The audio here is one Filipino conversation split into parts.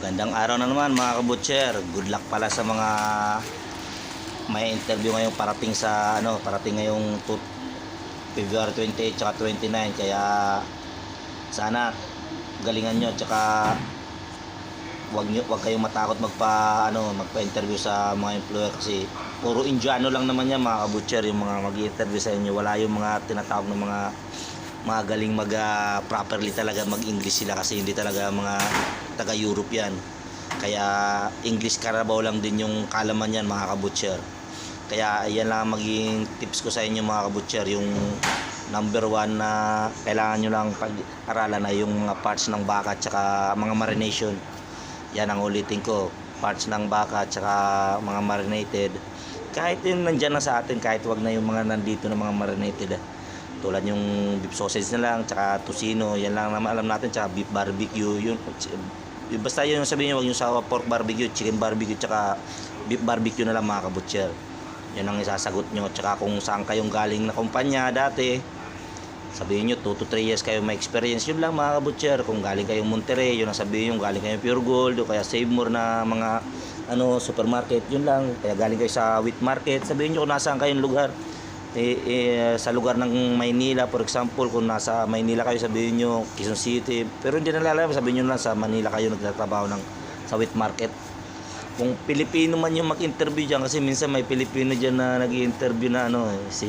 Magandang araw na naman mga kabutcher. Good luck pala sa mga may interview ngayong parating sa ano, parating ngayong February 28 tsaka 29 kaya sana galingan nyo tsaka wag nyo wag kayong matakot magpa ano magpa-interview sa mga employer kasi puro Indiano lang naman yan mga kabutcher yung mga mag-interview sa inyo wala yung mga tinatawag ng mga mga galing mag ah, properly talaga mag-English sila kasi hindi talaga mga taga Europe yan. Kaya English Carabao lang din yung kalaman yan mga kabutcher. Kaya yan lang ang maging tips ko sa inyo mga kabutcher. Yung number one na kailangan nyo lang pag-aralan na yung mga parts ng baka at saka mga marination. Yan ang ulitin ko. Parts ng baka at saka mga marinated. Kahit yung nandyan na sa atin kahit wag na yung mga nandito na mga marinated ah. Tulad yung beef sausage na lang tsaka tocino yan lang naman alam natin tsaka beef barbecue yun. Yung basta yun sabihin nyo wag yung sa pork barbecue chicken barbecue tsaka beef barbecue na lang mga kabutcher yan ang isasagot nyo tsaka kung saan kayong galing na kumpanya dati sabihin nyo 2 to 3 years kayo may experience. Yun lang mga kabutcher kung galing kayong Monterrey yun ang sabihin nyo galing kayong Pure Gold o kaya Save More na mga ano supermarket yun lang. Kaya galing kayo sa wheat market sabihin nyo kung nasaan kayong lugar eh, eh, sa lugar ng Maynila for example kung nasa Maynila kayo sabihin nyo Quezon City pero hindi nalalaman sabihin nyo lang sa Manila kayo nagtatrabaho ng sa wheat market. Kung Pilipino man yung mag-interview dyan kasi minsan may Pilipino dyan na nag interview na ano eh, si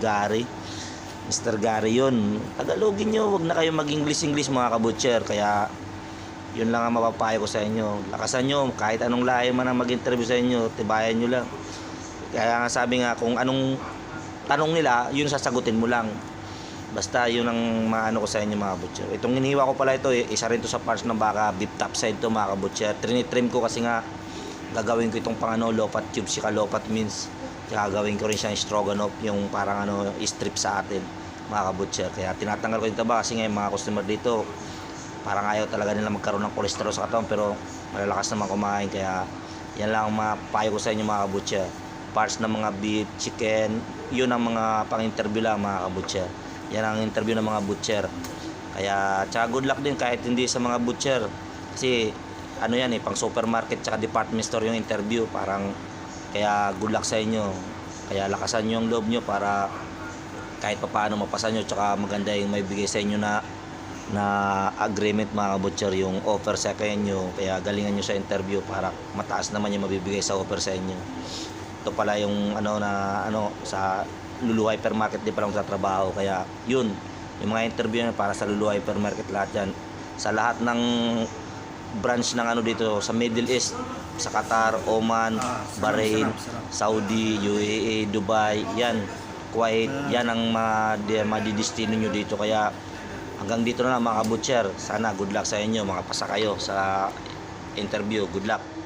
Gary. Mr. Gary yun. Tagalogin nyo wag na kayo mag-English-English mga kabutcher. Kaya yun lang ang mapapayo ko sa inyo. Lakasan nyo kahit anong lahi man ang mag-interview sa inyo tibayan nyo lang. Kaya nga sabi nga kung anong tanong nila yun sasagutin mo lang. Basta yun ang maano ko sa inyo mga butcher. Itong iniwa ko pala ito eh, isa rin to sa parts ng baka beef top side to mga kabutcher trinitrim ko kasi nga gagawin ko itong pang ano lopat cube sika lopat means gagawin ko rin siyang stroganoff yung parang ano strip sa atin mga kabutcher kaya tinatanggal ko yung taba kasi ngayon mga customer dito parang ayaw talaga nila magkaroon ng cholesterol sa katawan pero malalakas naman kumain. Kaya yan lang ang mapayo ko sa inyo mga kabutcher parts ng mga beef, chicken yun ang mga pang interview lang mga kabutcher. Yan ang interview ng mga butcher. Kaya tsaka good luck din kahit hindi sa mga butcher. Kasi ano yan eh pang supermarket tsaka department store yung interview. Parang kaya good luck sa inyo. Kaya lakasan nyo yung loob nyo para kahit pa paano mapasan nyo. Tsaka maganda yung may bigay sa inyo na na agreement mga butcher yung offer sa inyo. Kaya galingan nyo sa interview para mataas naman yung mabibigay sa offer sa inyo ito pala yung ano na ano sa Lulu Hypermarket din pala sa trabaho. Kaya yun yung mga interview na para sa Lulu Hypermarket lahat yan. Sa lahat ng branch ng ano dito sa Middle East sa Qatar, Oman, Bahrain, Saudi, UAE, Dubai, yan. Kuwait, yan ang madidestino nyo dito. Kaya hanggang dito na lang mga butcher sana good luck sa inyo. Mga pasa kayo sa interview. Good luck